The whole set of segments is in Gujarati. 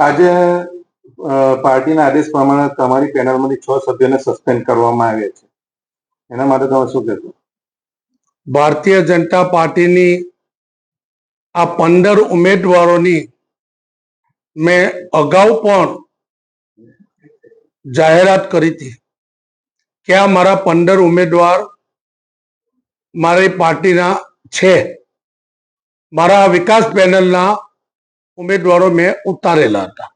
આજે પાર્ટીના આદેશ પ્રમાણે તમારી પેનલમાંથી છ સભ્યોને સસ્પેન્ડ કરવામાં આવ્યા છે. એના માટે તમે શું કહેશો? ભારતીય જનતા પાર્ટીની આ પંદર ઉમેદવારોની મેં અગાઉ પણ જાહેરાત કરી હતી કે આ મારા પંદર ઉમેદવાર મારી પાર્ટીના છે. મારા વિકાસ પેનલના ઉમેદવારો મેં ઉતારેલા હતા.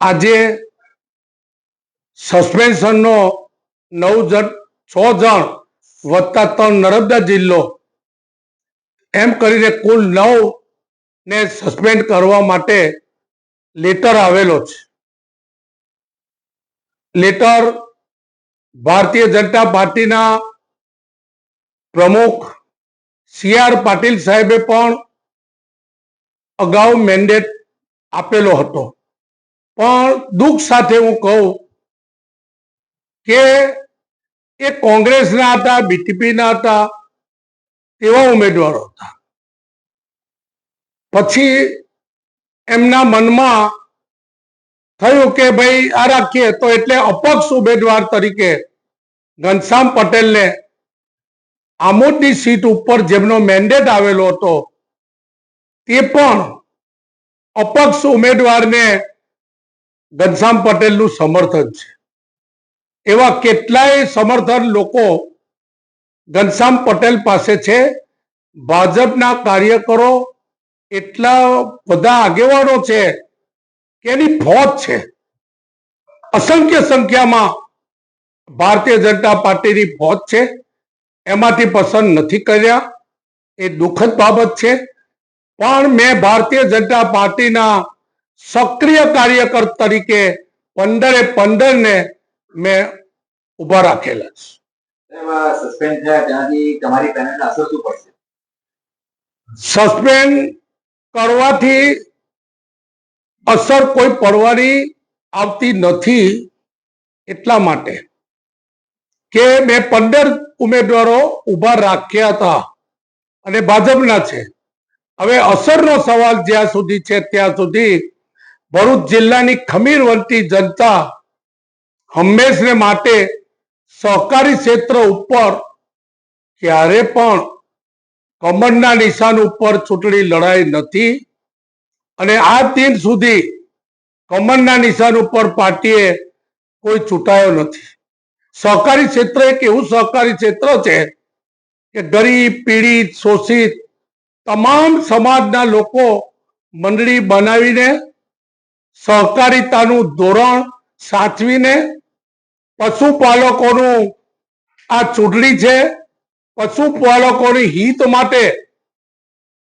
આજે સસ્પેન્શનનો નવ જણ, છ જણ વત્તા ત્રણ નર્મદા જિલ્લો એમ કરીને કુલ નવ ને સસ્પેન્ડ કરવા માટે લેટર આવેલો છે. લેટર ભારતીય જનતા પાર્ટીના પ્રમુખ સી આર પાટીલ સાહેબે પણ અગાઉ મેન્ડેટ આપેલો હતો. પણ દુઃખ સાથે હું કહું કે એ કોંગ્રેસના હતા, બીટીપીના હતા એવા ઉમેદવારો હતા. પછી એમના મનમાં થયું કે ભાઈ આ રાખીએ તો એટલે અપક્ષ ઉમેદવાર તરીકે ઘનશ્યામ પટેલને આમોદની સીટ ઉપર જેમનો મેન્ડેટ આવેલો હતો તે પણ અપક્ષ ઉમેદવારને ઘનશ્યામ પટેલનું સમર્થન છે. એવા કેટલાય સમર્થન લોકો ઘનશ્યામ પટેલ પાસે છે. ભાજપના કાર્યકરો એટલા બધા આગેવાનો છે કે એની ફોજ છે. અસંખ્ય સંખ્યામાં ભારતીય જનતા પાર્ટીની ફોજ છે. એમાંથી પસંદ નથી કર્યા. એ દુઃખદ બાબત છે. પણ મેં ભારતીય જનતા પાર્ટીના સક્રિય કાર્યકર તરીકે પંદરે પંદર ને મેં ઊભા રાખેલા છે. સસ્પેન્ડ કરવાથી અસર કોઈ પડવાની આવતી નથી એટલા માટે કે મેં પંદર ઉમેદવારો ઊભા રાખ્યા હતા અને ભાજપના છે. હવે અસરનો સવાલ જ્યાં સુધી છે ત્યાં સુધી ભરૂચ જિલ્લાની ખમીરવંતી જનતા હંમેશને માટે સહકારી ક્ષેત્ર ઉપર ક્યારે પણ કમરના નિશાન ઉપર ચૂંટણી લડાઈ નથી અને આ દિન સુધી કમરના નિશાન ઉપર પાર્ટીએ કોઈ ચૂંટાયો નથી. સહકારી ક્ષેત્ર એક એવું સહકારી ક્ષેત્ર છે કે ગરીબ, પીડિત, શોષિત તમામ સમાજના લોકો મંડળી બનાવીને સહકારિતાનું ધોરણ સાચવીને પશુપાલકોનું આ ચૂંટણી છે. પશુપાલકોની હિત માટે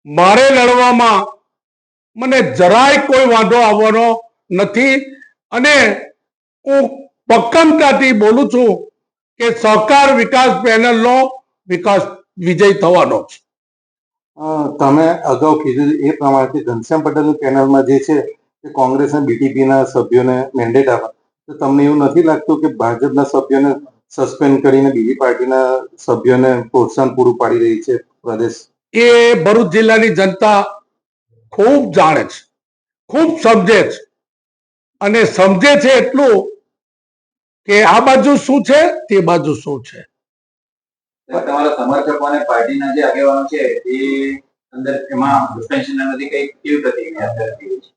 મારે લડવામાં મને જરાય કોઈ વાંધો આવવાનો નથી. અને હું પક્કમતાથી બોલું છું કે સહકાર વિકાસ પેનલનો વિકાસ વિજય થવાનો છે. તમે અગાઉ કીધું એ પ્રમાણે ઘનશ્યામ પટેલની પેનલમાં જે છે તે કોંગ્રેસ અને બીટીપીના સભ્યોને મેન્ડેટ આપે. તો તમને એવું નથી લાગતું કે ભાજપના સભ્યોને સસ્પેન્ડ કરીને બીજી પાર્ટીના સભ્યોને પ્રોત્સાહન પૂરું પાડી રહી છે પ્રદેશ? એ ભરૂચ જિલ્લાની જનતા ખૂબ જાણે છે, ખૂબ સમજે છે. અને સમજે છે એટલું કે આ બાજુ શું છે, તે બાજુ શું છે? તમારા સમર્થકો અને પાર્ટીના જે આગેવાનો છે એ અંદર એમાં સસ્પેન્શન નથી કઈ કેવી પ્રતિક્રિયા કરતી છે?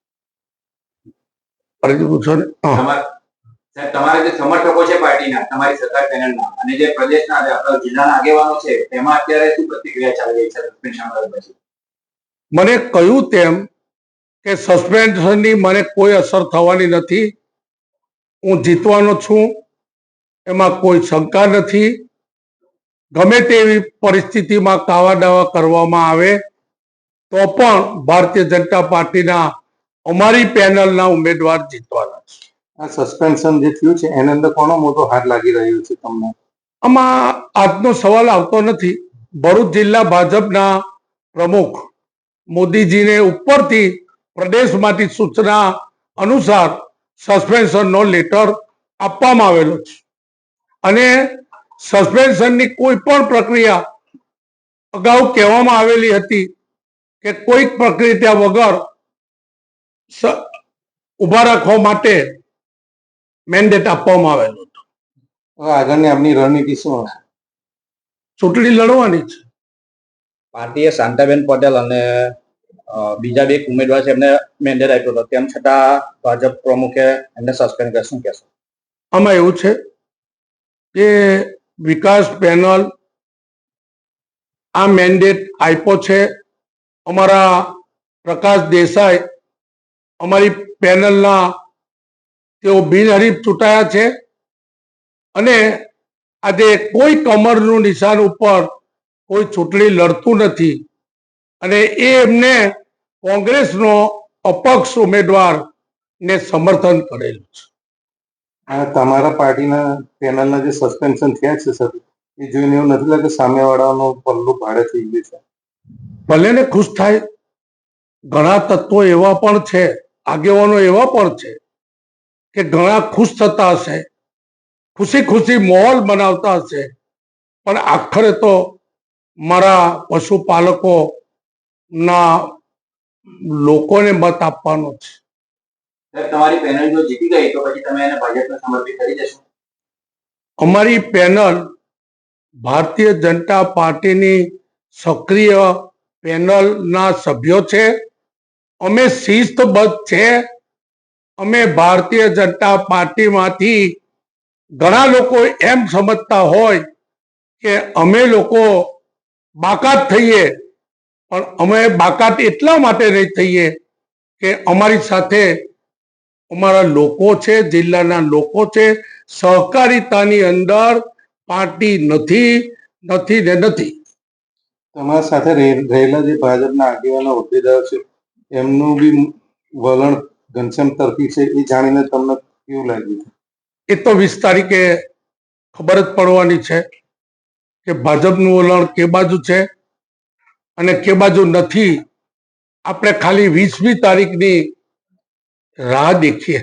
પૂછો ને. તમાર- જે સમર્થકો છે પાર્ટીના તમારી સરકાર પેનલના અને જે પ્રદેશના આપણા જિલ્લાના આગેવાનો છે તેમાં અત્યારે શું પ્રતિક્રિયા ચાલી રહી છે સસ્પેન્શન પછી? મને કહ્યું તેમ કે સસ્પેન્શનની મને કોઈ અસર થવાની નથી. હું જીતવાનો છું. એમાં કોઈ શંકા નથી. ગમે તેવી પરિસ્થિતિમાં કાવા દાવા કરવામાં આવે તો પણ ભારતીય જનતા પાર્ટીના અમારી પેનલના ઉમેદવાર જીતવાના છે. આ સસ્પેન્શન જે થયું છે એની અંદર કોનો મોટો હાથ લાગી રહ્યો છે તમને? આમાં આજનો સવાલ આવતો નથી. ભરૂચ જિલ્લા ભાજપના પ્રમુખ મોદીજીને ઉપરથી પ્રદેશમાંથી સૂચના અનુસાર સસ્પેન્શનનો લેટર આપવામાં આવેલો છે. અને સસ્પેન્શનની કોઈ પણ પ્રક્રિયા અગાઉ કહેવામાં આવેલી હતી કે કોઈક પ્રક્રિયા વગર સ- ઊભા રાખવા માટે મેન્ડેટ આપવામાં આવેલો હતો. આગળની આપની રણનીતિ શું હશે? ચૂંટણી લડવાની છે. પાર્ટીએ શાંતાબેન પટેલ અને બીજા બે ઉમેદવાર છે એમને મેન્ડેટ આપ્યો હતો. તેમ છતાં ભાજપ પ્રમુખે એમને સસ્પેન્ડ કર્યા. શું કહેશો? આમાં એવું છે કે વિકાસ પેનલ આ મેન્ડેટ આપ્યો છે. અમારા પ્રકાશ દેસાઈ અમારી પેનલના તેઓ બિનહરીફ ચૂંટાયા છે અને આજે કોઈ કમરનું નિશાન ઉપર કોઈ ચૂંટણી લડતું નથી અને એ એમને કોંગ્રેસનો અપક્ષ ઉમેદવારને સમર્થન કરેલું છે. તમારા પાર્ટીના પેનલના જે સસ્પેન્શન થયા છે સર એ જોઈને એવું નથી લાગતું સામેવાળાનું પલ્લું ભાડે થઈ ગયું છે? ભલે ને ખુશ થાય, ઘણા તત્વો એવા પણ છે, આગેવાનો એવા પણ છે, કે ઘણા ખુશ થતા હશે, ખુશી ખુશી માહોલ બનાવતા હશે, પણ આખરે તો મારા પશુપાલકો ના લોકોને મત આપવાનો છે. તમારી પેનલ જો જીતી ગઈ, તો પછી તમે એને ભાજપને સમર્પિત કરી દેશો. અમારી પેનલ ભારતીય જનતા પાર્ટીની સક્રિય પેનલના સભ્યો છે. અમે શિસ્તબદ્ધ છે. અમે ભારતીય જનતા પાર્ટીમાંથી ઘણા લોકો એમ સમજતા હોય કે અમે લોકો બાકાત થઈએ, પણ અમે બાકાત એટલા માટે નહીં થઈએ કે અમારી સાથે અમારા લોકો છે જિલ્લાના લોકો છે સહકારિતાની અંદર પાર્ટી નથી નથી ને નથી. તમારા સાથે રહે- રહેલા જે ભાજપના આગેવાનો હોદ્દેદાર છે એમનું બી વલણ ઘનશ્યામ તરફી છે એ જાણીને તમને કેવું લાગ્યું? એ તો વીસ તારીખે ખબર જ પડવાની છે કે ભાજપનું વલણ કે બાજુ છે અને કે બાજુ નથી. આપણે ખાલી વીસમી તારીખની રાહ દેખીએ